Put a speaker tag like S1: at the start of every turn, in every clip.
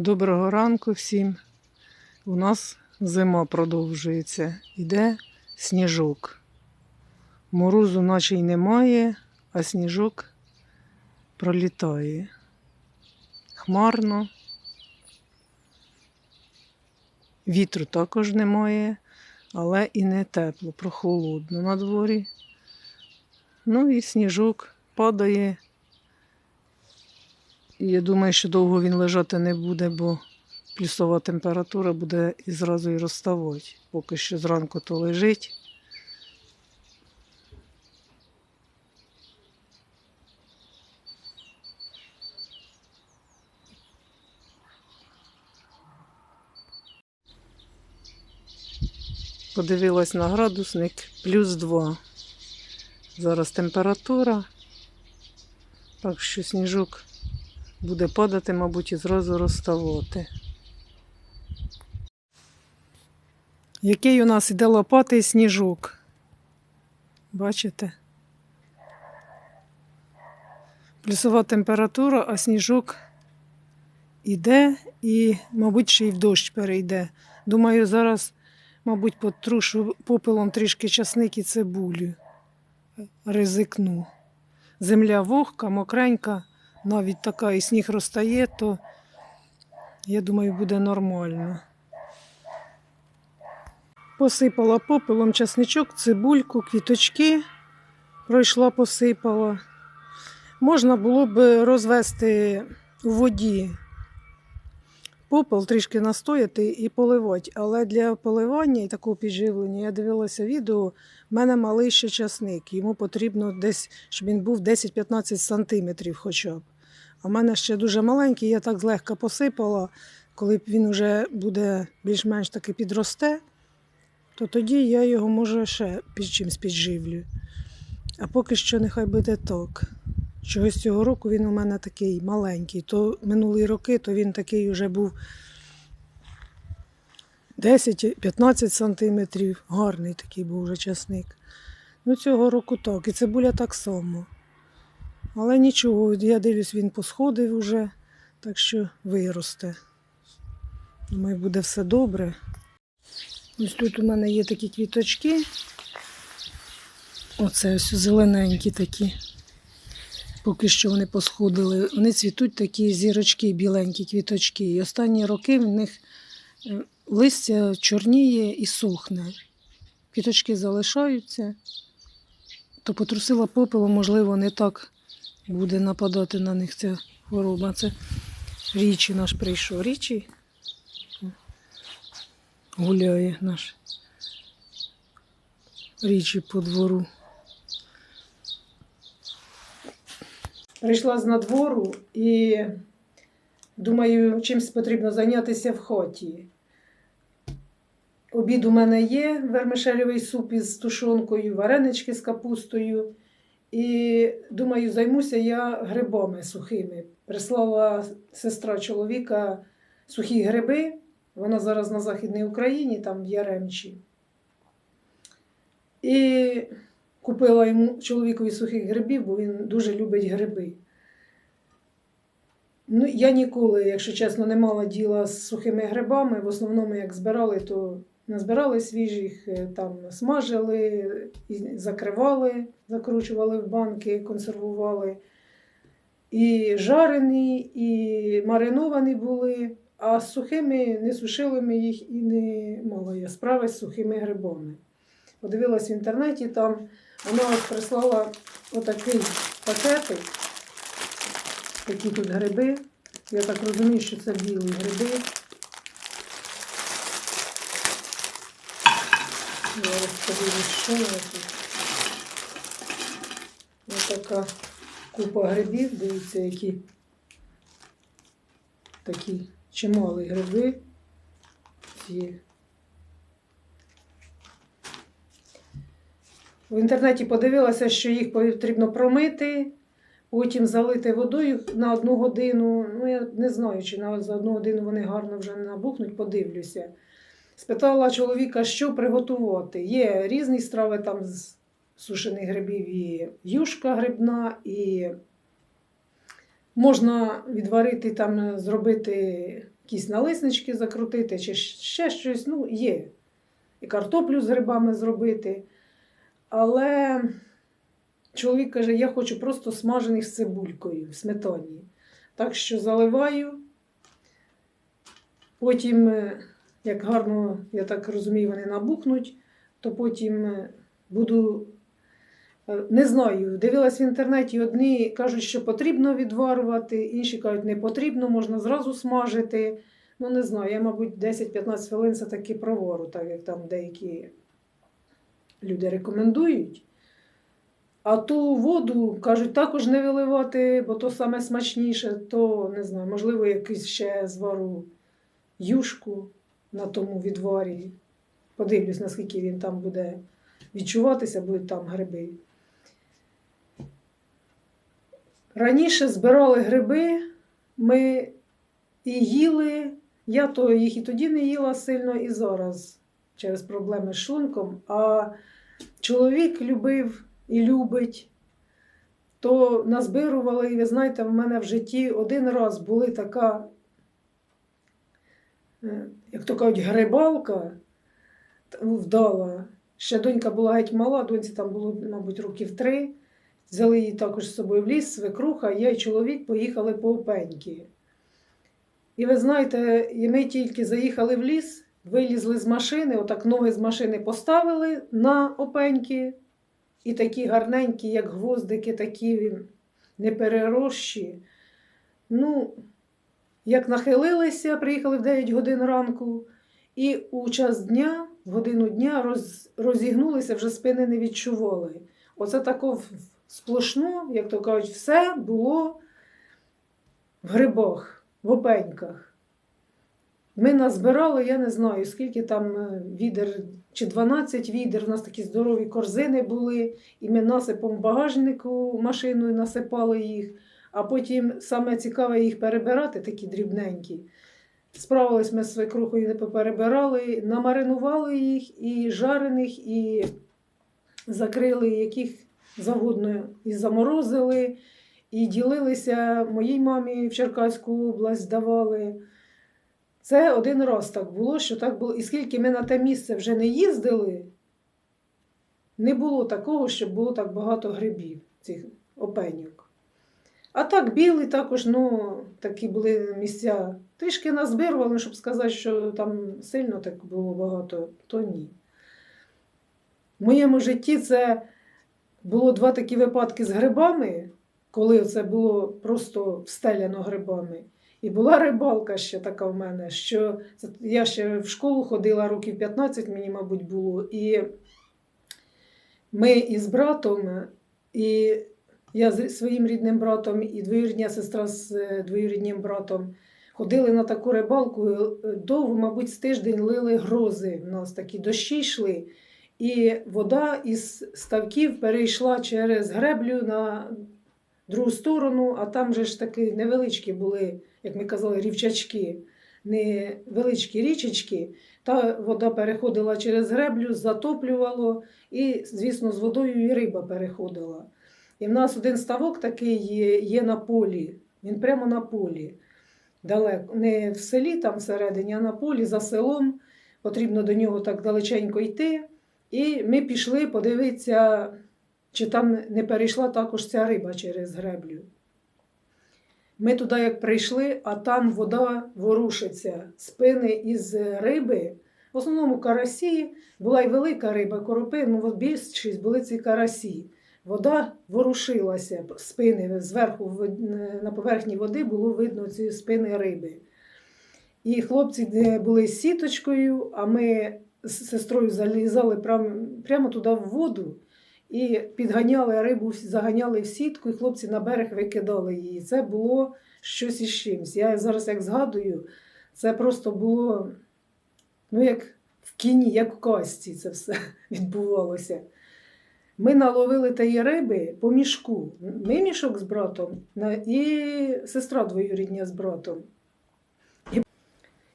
S1: Доброго ранку всім. У нас зима продовжується. Іде сніжок. Морозу наче й немає, а сніжок пролітає. Хмарно. Вітру також немає, але і не тепло, прохолодно на дворі. Ну і сніжок падає. Я думаю, що довго він лежати не буде, бо плюсова температура буде і зразу і розставати. Поки що зранку то лежить. Подивилась на градусник плюс 2. Зараз температура. Так що сніжок буде падати, мабуть, і зразу розставати. Який у нас іде лопатий сніжок. Бачите? Плюсова температура, а сніжок іде і, мабуть, ще й в дощ перейде. Думаю, зараз, мабуть, потрушу попелом трішки часник і цибулю. Ризикну. Земля вогка, мокренька навіть така і сніг розтає, то я думаю, буде нормально. Посипала попелом часничок, цибульку, квіточки пройшла, посипала. Можна було б розвести у воді попел, трішки настояти і поливати. Але для поливання і такого підживлення я дивилася відео. в мене малий ще часник. Йому потрібно десь, щоб він був 10-15 сантиметрів хоча б. А в мене ще дуже маленький, я так злегка посипала. Коли він вже буде більш-менш таки підросте, то тоді я його може ще під чимсь підживлю. А поки що нехай буде так. Чогось цього року він у мене такий маленький. То минулі роки то він такий вже був 10-15 сантиметрів. Гарний такий був вже часник. Ну, цього року так. І цибуля так само. Але нічого, я дивлюсь, він посходив уже, так що виросте. Думаю, буде все добре. Ось тут у мене є такі квіточки. Оце ось зелененькі такі. Поки що вони посходили. Вони цвітуть такі зірочки, біленькі квіточки. І останні роки в них е, листя чорніє і сохне. Квіточки залишаються, то потрусила попелом, можливо, не так буде нападати на них ця хвороба. Це річі наш прийшов. Річі гуляє наш річі по двору. Прийшла з надвору і думаю, чимось потрібно зайнятися в хаті. Обід у мене є, вермишелевий суп із тушонкою, варенички з капустою. І думаю, займуся я грибами сухими. Прислала сестра чоловіка сухі гриби. Вона зараз на Західній Україні, там в Яремчі. І купила йому чоловікові сухих грибів, бо він дуже любить гриби. Ну, я ніколи, якщо чесно, не мала діла з сухими грибами. В основному, як збирали, то назбирали свіжих, е, там смажили, і закривали, закручували в банки, консервували. І жарені, і мариновані були, а з сухими не сушили ми їх і не мала я справи з сухими грибами. Подивилась в інтернеті, там вона ось прислала отакий пакетик, такі тут гриби. Я так розумію, що це білі гриби. Я подивлюсь, що вона тут. Ось така купа грибів, дивіться, які такі чималі гриби. В інтернеті подивилася, що їх потрібно промити, потім залити водою на одну годину. Ну, я не знаю, чи на за одну годину вони гарно вже не набухнуть, подивлюся. Спитала чоловіка, що приготувати. Є різні страви там з сушених грибів, і юшка грибна, і можна відварити там, зробити якісь налиснички закрутити, чи ще щось, ну, є. І картоплю з грибами зробити. Але чоловік каже, я хочу просто смажених з цибулькою в сметані. Так що заливаю. Потім, е, як гарно, я так розумію, вони набухнуть, то потім е, буду. е, Не знаю, дивилась в інтернеті, одні кажуть, що потрібно відварювати, інші кажуть, не потрібно, можна зразу смажити. Ну, не знаю, я, мабуть, 10-15 хвилин це таки провору, так як там деякі люди рекомендують. А ту воду, кажуть, також не виливати, бо то саме смачніше, то не знаю, можливо, якийсь ще звару юшку на тому відварі. Подивлюсь, наскільки він там буде відчуватися, будуть там гриби. Раніше збирали гриби, ми і їли. Я то їх і тоді не їла сильно, і зараз через проблеми з шлунком. А чоловік любив і любить, то назбирували, і ви знаєте, в мене в житті один раз були така, е, як то кажуть, грибалка вдала. Ще донька була геть мала, доньці там було, мабуть, років три. Взяли її також з собою в ліс, свекруха, я і чоловік поїхали по опеньки. І ви знаєте, і ми тільки заїхали в ліс, вилізли з машини, отак ноги з машини поставили на опеньки, і такі гарненькі, як гвоздики, такі неперерощі. Ну, як нахилилися, приїхали в 9 годин ранку, і у час дня, в годину дня, роз, розігнулися, вже спини не відчували. Оце тако сплошно, як то кажуть, все було в грибах, в опеньках. Ми назбирали, я не знаю, скільки там е, відер, чи 12 відер, у нас такі здорові корзини були, і ми насипом багажнику машиною насипали їх, а потім саме цікаве їх перебирати, такі дрібненькі. Справились ми з свекрухою, не поперебирали, намаринували їх і жарених, і закрили яких завгодно і заморозили, і ділилися моїй мамі в Черкаську область давали. Це один раз так було, що так було. І скільки ми на те місце вже не їздили, не було такого, щоб було так багато грибів, цих опеньок. А так, білий також, ну, такі були місця. Трішки назбирували, щоб сказати, що там сильно так було багато, то ні. В моєму житті це було два такі випадки з грибами, коли це було просто встеляно грибами. І була рибалка ще така в мене, що я ще в школу ходила років 15, мені, мабуть, було. І ми із братом, і я з своїм рідним братом, і двоюрідня сестра з е, двоюріднім братом ходили на таку рибалку. е, Довго, мабуть, з тиждень лили грози. У нас такі дощі йшли. І вода із ставків перейшла через греблю на другу сторону, а там же ж таки невеличкі були, як ми казали, рівчачки, невеличкі річечки. Та вода переходила через греблю, затоплювало, і, звісно, з водою і риба переходила. І в нас один ставок такий є, є на полі, він прямо на полі. Далеко, не в селі там всередині, а на полі за селом. Потрібно до нього так далеченько йти. І ми пішли подивитися, чи там не перейшла також ця риба через греблю. Ми туди як прийшли, а там вода ворушиться. Спини із риби, в основному карасі, була й велика риба, коропи, ну більшість були ці карасі. Вода ворушилася, спини зверху на поверхні води було видно ці спини риби. І хлопці були з сіточкою, а ми з сестрою залізали прямо, туди в воду і підганяли рибу, заганяли в сітку, і хлопці на берег викидали її. Це було щось із чимось. Я зараз як згадую, це просто було ну, як в кіні, як в касті це все відбувалося. Ми наловили тієї риби по мішку. Ми мішок з братом і сестра двоюрідня з братом.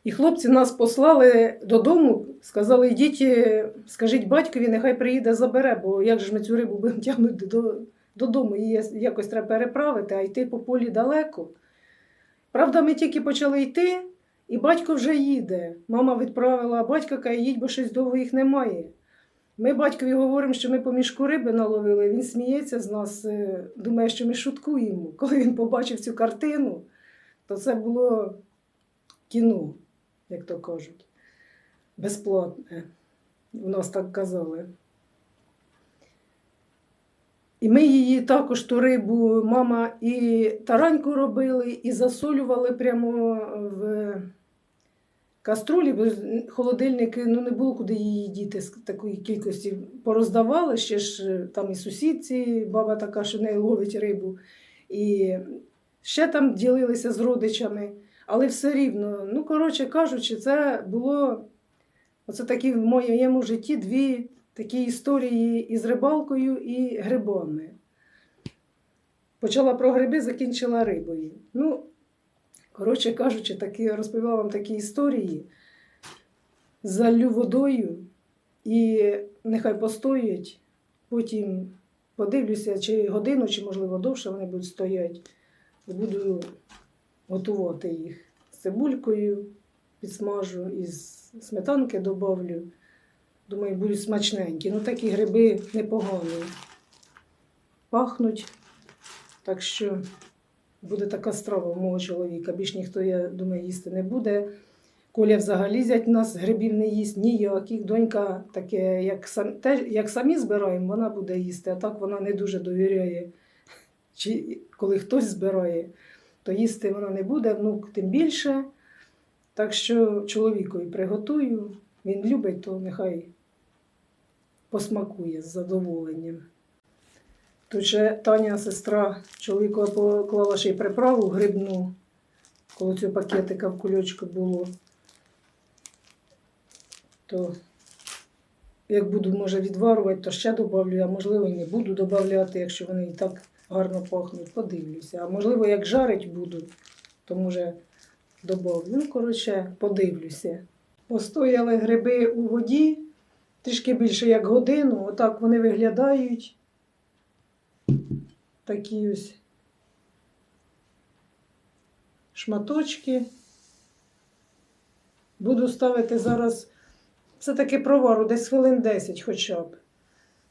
S1: І, хлопці нас послали додому, сказали, йдіть, е, скажіть батькові, нехай приїде забере, бо як ж ми цю рибу будемо тягнути до, додому, її якось треба переправити, а йти по полі далеко. Правда, ми тільки почали йти, І батько вже їде. Мама відправила, а батько каже, їдь, бо щось довго їх немає. Ми батькові говоримо, що ми по мішку риби наловили. Він сміється з нас, е, думає, що ми шуткуємо. Коли він побачив цю картину, то це було кіно, як то кажуть, безплатне. У нас так казали. І ми її також ту рибу, мама і тараньку робили, і засолювали прямо в каструлі, бо холодильники ну, не було куди її діти з такої кількості. Пороздавали ще ж е, там і сусідці, баба така, що не ловить рибу. І ще там ділилися з родичами, але все рівно. Ну, коротше кажучи, це було оце такі в моєму житті дві такі історії із рибалкою і грибами. Почала про гриби, закінчила рибою. Ну, коротше кажучи, такі, розповіла вам такі історії. Залю водою і нехай постоять, потім подивлюся, чи годину, чи, можливо, довше вони будуть стояти. Буду готувати їх з цибулькою, підсмажу, із сметанки добавлю. Думаю, будуть смачненькі. Ну, такі гриби непогані. Пахнуть. Так що буде така страва у мого чоловіка. Більш ніхто, я думаю, їсти не буде. Коля взагалі зять нас грибів не їсть ніяких. Донька таке, як, сам, те, як самі збираємо, вона буде їсти, а так вона не дуже довіряє. Чи коли хтось збирає, то їсти вона не буде, внук тим більше. Так що чоловікові приготую. Він любить, то нехай посмакує з задоволенням. Тут ще Таня, сестра чоловікова поклала ще й приправу грибну, коли цього пакетика в кульочку було. То як буду, може, відварувати, то ще додавлю, а можливо, не буду додавати, якщо вони і так гарно пахнуть, подивлюся. А можливо, як жарить буду, то може додавлю. Ну, коротше, подивлюся. Постояли гриби у воді трішки більше як годину. Отак вони виглядають. Такі ось шматочки. Буду ставити зараз все-таки провару, десь хвилин 10 хоча б.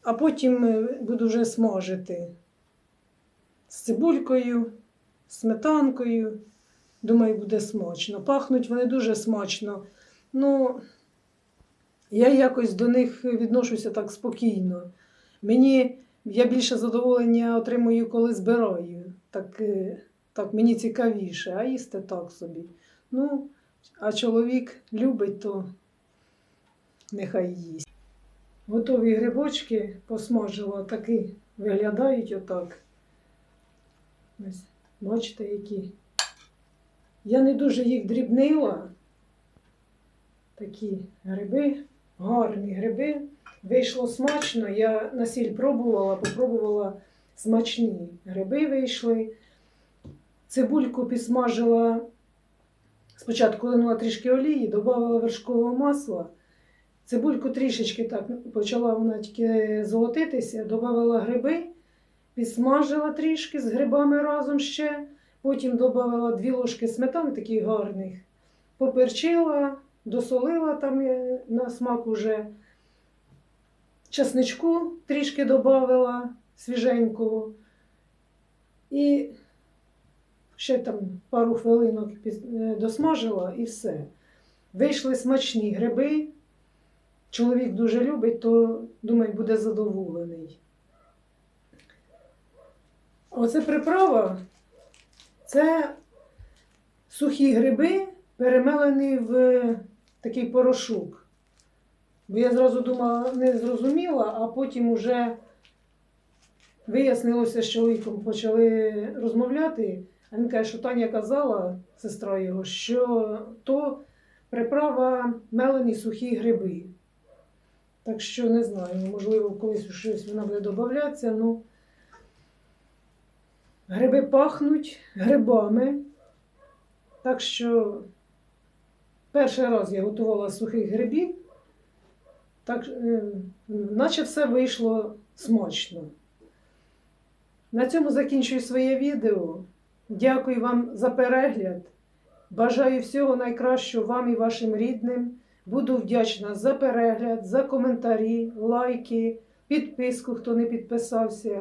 S1: А потім е, буду вже смажити з цибулькою, сметанкою. Думаю, буде смачно. Пахнуть вони дуже смачно. Ну, я якось до них відношуся так спокійно. Мені я більше задоволення отримую, коли збираю. Так, е, так мені цікавіше, а їсти так собі. Ну, а чоловік любить, то нехай їсть. Готові грибочки посмажила, таки виглядають отак. Ось, бачите, які. Я не дуже їх дрібнила. Такі гриби, гарні гриби. Вийшло смачно. Я на сіль пробувала, попробувала смачні гриби вийшли. Цибульку підсмажила. Спочатку линула трішки олії, додавала вершкового масла. Цибульку трішечки так почала вона тільки золотитися, додавала гриби, підсмажила трішки з грибами разом ще. Потім додавала дві ложки сметани таких гарних, поперчила, досолила там е, на смак уже. Часничку трішки додавала свіженького. І ще там пару хвилинок е, досмажила і все. Вийшли смачні гриби. Чоловік дуже любить, то, думаю, буде задоволений. Оце приправа це сухі гриби, перемелені в такий порошок. Бо я зразу думала, не зрозуміла, а потім уже вияснилося, з чоловіком почали розмовляти. А він каже, що Таня казала, сестра його, що то приправа мелені сухі гриби. Так що не знаю, можливо, колись щось вона буде додатися. Ну, гриби пахнуть грибами. Так що перший раз я готувала сухих грибів, так, е, наче все вийшло смачно. На цьому закінчую своє відео. Дякую вам за перегляд. Бажаю всього найкращого вам і вашим рідним. Буду вдячна за перегляд, за коментарі, лайки, підписку, хто не підписався.